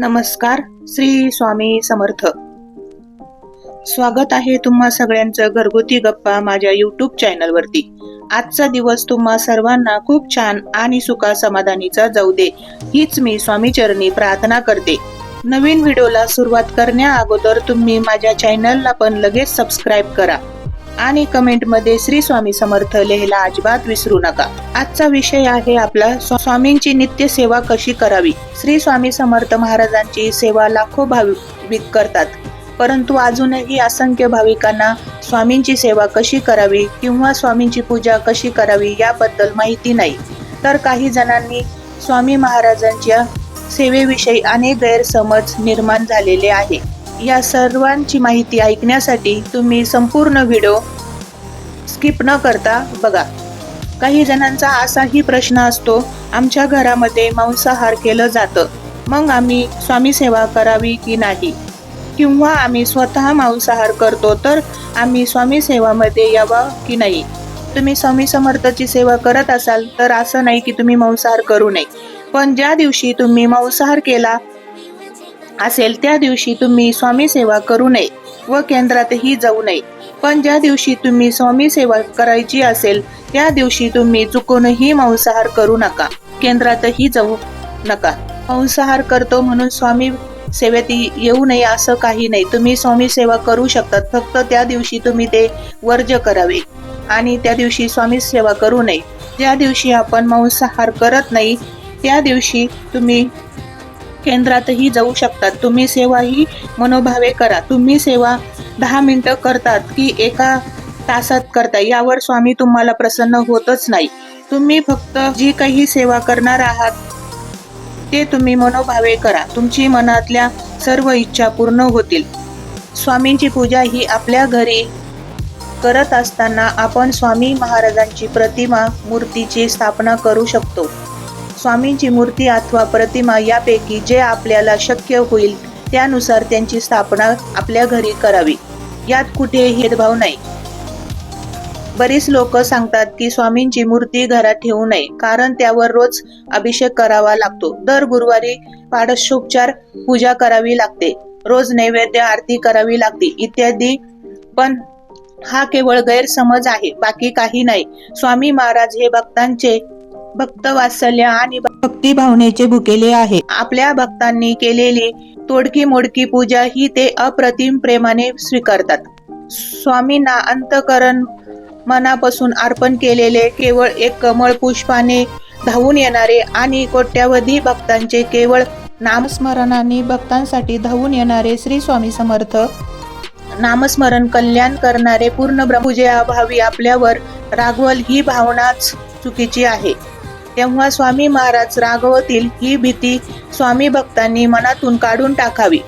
नमस्कार श्री स्वामी समर्थ. स्वागत आहे तुम्हा सगळ्यांचं घरगुती गप्पा माझ्या युट्यूब चॅनलवरती आजचा दिवस तुम्हा सर्वांना खूप छान आणि सुखा समाधानीचा जाऊ दे हीच मी स्वामी चरणी प्रार्थना करते. नवीन व्हिडिओला सुरुवात करण्या अगोदर तुम्ही माझ्या चॅनलला पण लगेच सबस्क्राईब करा. आणि कमेंटमध्ये श्री स्वामी समर्थ लिहायला अजिबात विसरू नका. आजचा विषय आहे आपला स्वामींची नित्य सेवा कशी करावी? श्री स्वामी समर्थ महाराजांची सेवा लाखो भाविक करतात. परंतु अजूनही असंख्य भाविकांना स्वामींची सेवा कशी करावी किंवा स्वामींची पूजा कशी करावी याबद्दल माहिती नाही. तर काही जणांनी स्वामी महाराजांच्या सेवेविषयी अनेक गैरसमज निर्माण झालेले आहे. या सर्वांची माहिती ऐकण्यासाठी तुम्ही संपूर्ण व्हिडिओ स्किप न करता बघा. काही जणांचा असाही प्रश्न असतो आमच्या घरामध्ये मांसाहार केलं जातं. मग आम्ही स्वामी सेवा करावी की नाही? किंवा आम्ही स्वतः मांसाहार करतो तर आम्ही स्वामी सेवामध्ये यावा की नाही? तुम्ही स्वामी समर्थाची सेवा करत असाल तर असं नाही की तुम्ही मांसाहार करू नये. पण ज्या दिवशी तुम्ही मांसाहार केला असेल त्या दिवशी तुम्ही स्वामी सेवा करू नये व केंद्रातही जाऊ नये. पण ज्या दिवशी तुम्ही स्वामी सेवा करायची असेल त्या दिवशी तुम्ही चुकूनही मांसाहार करू नका. केंद्रातही जाऊ नका. मांसाहार करतो म्हणून स्वामी सेवेत येऊ नये असं काही नाही. तुम्ही स्वामी सेवा करू शकतात फक्त त्या दिवशी तुम्ही ते वर्ज करावे. आणि त्या दिवशी स्वामी सेवा करू नये. ज्या दिवशी आपण मांसाहार करत नाही त्या दिवशी तुम्ही केंद्रातही जाऊ शकतात. तुम्ही सेवा ही मनोभावे करा. तुम्ही सेवा दहा मिनटं करतात की एका तासात करता. यावर स्वामी तुम्हाला प्रसन्न होतच नाही. तुम्ही फक्त जी काही सेवा करणार आहात ते तुम्ही मनोभावे करा. तुमची मनातल्या सर्व इच्छा पूर्ण होतील. स्वामींची पूजा ही आपल्या घरी करत असताना आपण स्वामी महाराजांची प्रतिमा मूर्तीची स्थापना करू शकतो. स्वामींची मूर्ती अथवा प्रतिमा यापैकी जे आपल्याला शक्य होईल त्यानुसार त्यांची स्थापना आपल्या घरी करावी. यात कुठेही भेदभाव नाही. बरीच लोक सांगतात की स्वामींची मूर्ती घरात ठेवू नये कारण त्यावर रोज अभिषेक करावा लागतो. दर गुरुवारी पाडशोपचार पूजा करावी लागते. रोज नैवेद्य आरती करावी लागते इत्यादी. पण हा केवळ गैरसमज आहे बाकी काही नाही. स्वामी महाराज हे भक्तांचे भक्त वात्सल्य आणि भक्ती भावनेचे भुकेले आहे. आपल्या भक्तांनी केलेली तोडकी मोडकी पूजा ही ते अप्रतिम प्रेमाने स्वीकारतात. स्वामींना अंतकरण मनापासून अर्पण केलेले केवळ एक कमळ पुष्पाने धावून येणारे आणि कोट्यावधी भक्तांचे केवळ नामस्मरणाने भक्तांसाठी धावून येणारे श्री स्वामी समर्थ नामस्मरण कल्याण करणारे पूर्ण ब्रह्मपूजेअभावी आपल्यावर रागवल ही भावनाच चुकीची आहे. तेव्हा स्वामी महाराज रागवतील ही भीती स्वामी भक्तांनी मनातून काढून टाकावी.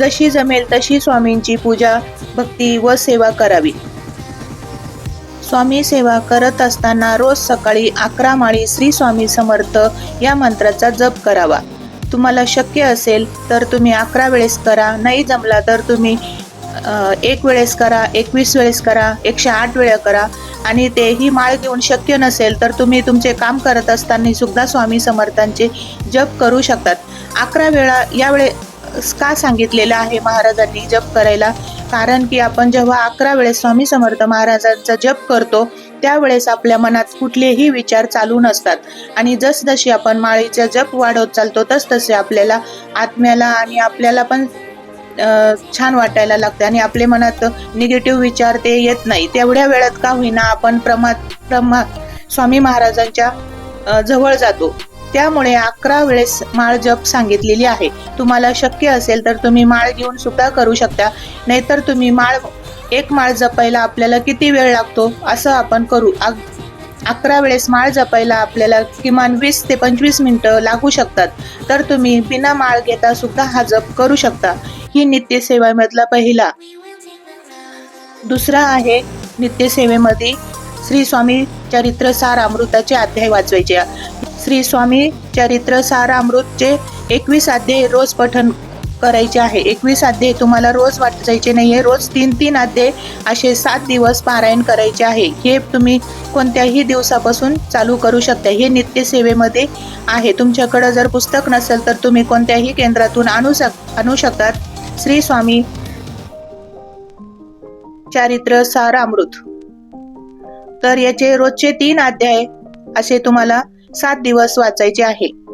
जशी जमेल तशी स्वामींची पूजा भक्ती व सेवा करावी. स्वामी सेवा करत असताना रोज सकाळी अकरा माळी श्री स्वामी समर्थ या मंत्राचा जप करावा. तुम्हाला शक्य असेल तर तुम्ही अकरा वेळेस करा नाही जमला तर तुम्ही एक वेळेस करा एकवीस वेळेस करा एकशे आठ वेळा करा. आणि तेही माळ घेऊन शक्य नसेल तर तुम्ही तुमचे काम करत असताना सुद्धा स्वामी समर्थांचे जप करू शकतात. अकरा वेळा यावेळे का सांगितलेलं आहे महाराजांनी जप करायला? कारण की आपण जेव्हा अकरा वेळेस स्वामी समर्थ महाराजांचा जप करतो त्यावेळेस आपल्या मनात कुठलेही विचार चालू नसतात. आणि जसजशी आपण माळीचा जप वाढवत चालतो तसतसे आपल्याला आत्म्याला आणि आपल्याला पण छान वाटायला लागते आणि आपले मनात निगेटिव्ह विचार ते येत नाही. तेवढ्या वेळात का होईना आपण प्रमा प्रमा स्वामी महाराजांच्या जवळ जातो. त्यामुळे अकरा वेळेस माळ जप सांगितलेली आहे. तुम्हाला शक्य असेल तर तुम्ही माळ घेऊन सुद्धा करू शकता. नाहीतर तुम्ही माळ एक माळ जपायला आपल्याला किती वेळ लागतो? असं आपण करू. अकरा वेळेस माळ जपायला आपल्याला किमान वीस ते पंचवीस मिनिटं लागू शकतात. तर तुम्ही बिना माळ घेता सुद्धा हा जप करू शकता. ही नित्यसेवेमधला पहिला. दुसरा आहे नित्यसेवेमध्ये श्री स्वामी चरित्र सार अमृताचे अध्याय वाचवायचे. श्री स्वामी चरित्र सार अमृतचे एकवीस अध्याय रोज पठन करायचे आहे. एकवीस अध्याय तुम्हाला रोज वाचायचे नाही आहे रोज तीन तीन अध्याय असे सात दिवस पारायण करायचे आहे. हे तुम्ही कोणत्याही दिवसापासून चालू करू शकता. हे नित्यसेवेमध्ये आहे. तुमच्याकडं जर पुस्तक नसेल तर तुम्ही कोणत्याही केंद्रातून आणू शक आणू शकतात. श्री स्वामी चारित्र सार अमृत. तर याचे रोजचे तीन अध्याय असे तुम्हाला सात दिवस वाचायचे आहे.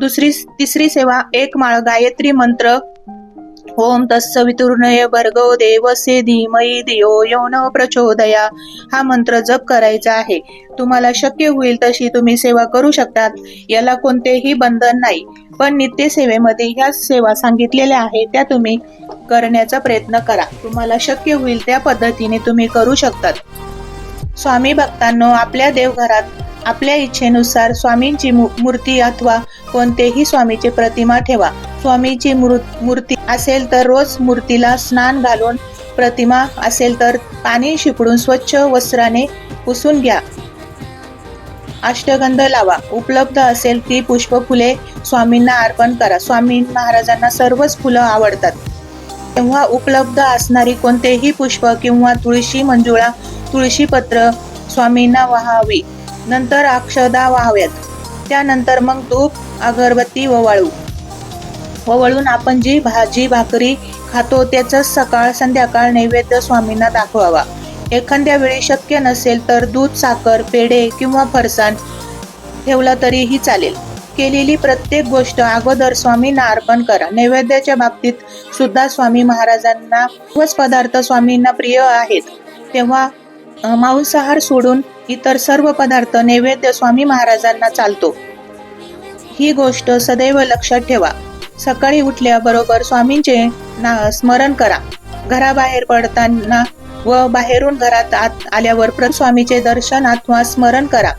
दुसरी तिसरी सेवा एक माळ गायत्री मंत्र. ओम तत्सवितुर्णय भर्गव देवसे धीमई धियो यो यौन प्रचोदया. हा मंत्र जप करायचा आहे. तुम्हाला शक्य होईल तशी तुम्ही सेवा करू शकतात. याला कोणतेही बंधन नाही. पण नित्य सेवेमध्ये ह्या सेवा सांगितलेल्या आहेत त्या तुम्ही करण्याचा प्रयत्न करा. तुम्हाला शक्य होईल त्या पद्धतीने तुम्ही करू शकतात. स्वामी भक्तांनो आपल्या देवघरात आपल्या इच्छेनुसार स्वामींची मू- मूर्ती अथवा कोणतेही स्वामीची प्रतिमा ठेवा. स्वामीची मूर्ती असेल तर रोज मूर्तीला स्नान घालून प्रतिमा असेल तर पाणी शिपडून स्वच्छ वस्त्राने पुसून घ्या. अष्टगंध लावा. उपलब्ध असेल ती पुष्प फुले स्वामींना अर्पण करा. स्वामी महाराजांना सर्वच फुलं आवडतात. तेव्हा उपलब्ध असणारी कोणतेही पुष्प किंवा तुळशी मंजुळा तुळशी पत्र स्वामींना वाहावी. नंतर अक्षदा वाहाव्यात. त्यानंतर मग तूप अगरबत्ती ववाळू. ववाळून आपण जी भाजी भाकरी खातो त्याचा सकाळ संध्याकाळ नैवेद्य स्वामींना दाखवावा. एखाद्या वेळी शक्य नसेल तर दूध साखर पेढे किंवा फरसाण ठेवलं तरीही चालेल. केलेली प्रत्येक गोष्ट अगोदर स्वामींना अर्पण करा. नैवेद्याच्या बाबतीत सुद्धा स्वामी महाराजांना पदार्थ स्वामींना प्रिय आहेत. तेव्हा मांसाहार सोडून इतर सर्व पदार्थ नैवेद्य स्वामी महाराजांना चालतो. ही गोष्ट सदैव लक्षात ठेवा. सकाळी उठल्याबरोबर स्वामींचे ना स्मरण करा. घराबाहेर पडताना व बाहेरून घरात आत आल्यावर प्रत स्वामीचे दर्शन अथवा स्मरण करा.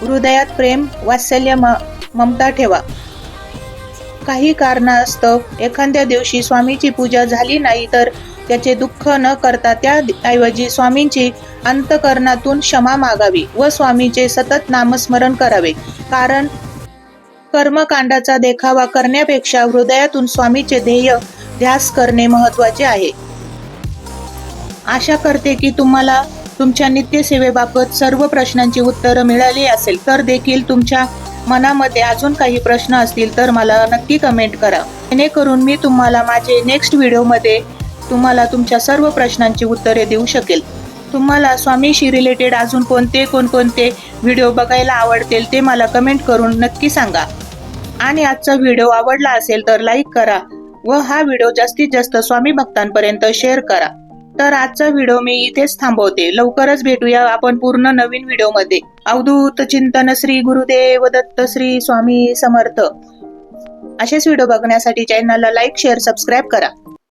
हृदयात प्रेम वात्सल्य म- ममता ठेवा. काही कारणास्तव एखाद्या दिवशी स्वामीची पूजा झाली नाही तर त्याचे दुःख न करता त्या ऐवजी स्वामींची अंतकरणातून क्षमा मागावी व स्वामीचे सतत नामस्मरण करावे. कारण कर्मकांडाचा देखावा करण्यापेक्षा हृदयातून स्वामीचे ध्येय ध्यास करणे महत्त्वाचे आहे. आशा करते की तुम्हाला तुमच्या नित्यसेवेबाबत सर्व प्रश्नांची उत्तरं मिळाली असेल तर देखील तुमच्या मनामध्ये अजून काही प्रश्न असतील तर मला नक्की कमेंट करा. जेणेकरून मी तुम्हाला माझे नेक्स्ट व्हिडिओमध्ये तुम्हाला तुमच्या सर्व प्रश्नांची उत्तरे देऊ शकेल. तुम्हाला स्वामीशी रिलेटेड अजून कोणते कोणकोणते व्हिडिओ बघायला आवडतील ते मला कमेंट करून नक्की सांगा. आणि आजचा व्हिडिओ आवडला असेल तर लाईक करा व हा व्हिडिओ जास्तीत जास्त स्वामी भक्तांपर्यंत शेअर करा. तर आजचा व्हिडिओ मी इथेच थांबवते. लवकरच भेटूया आपण पूर्ण नवीन व्हिडिओमध्ये अवधूत चिंतन श्री गुरुदेव दत्त श्री स्वामी समर्थ. असेच व्हिडिओ बघण्यासाठी चॅनलला लाईक शेअर सबस्क्राईब करा.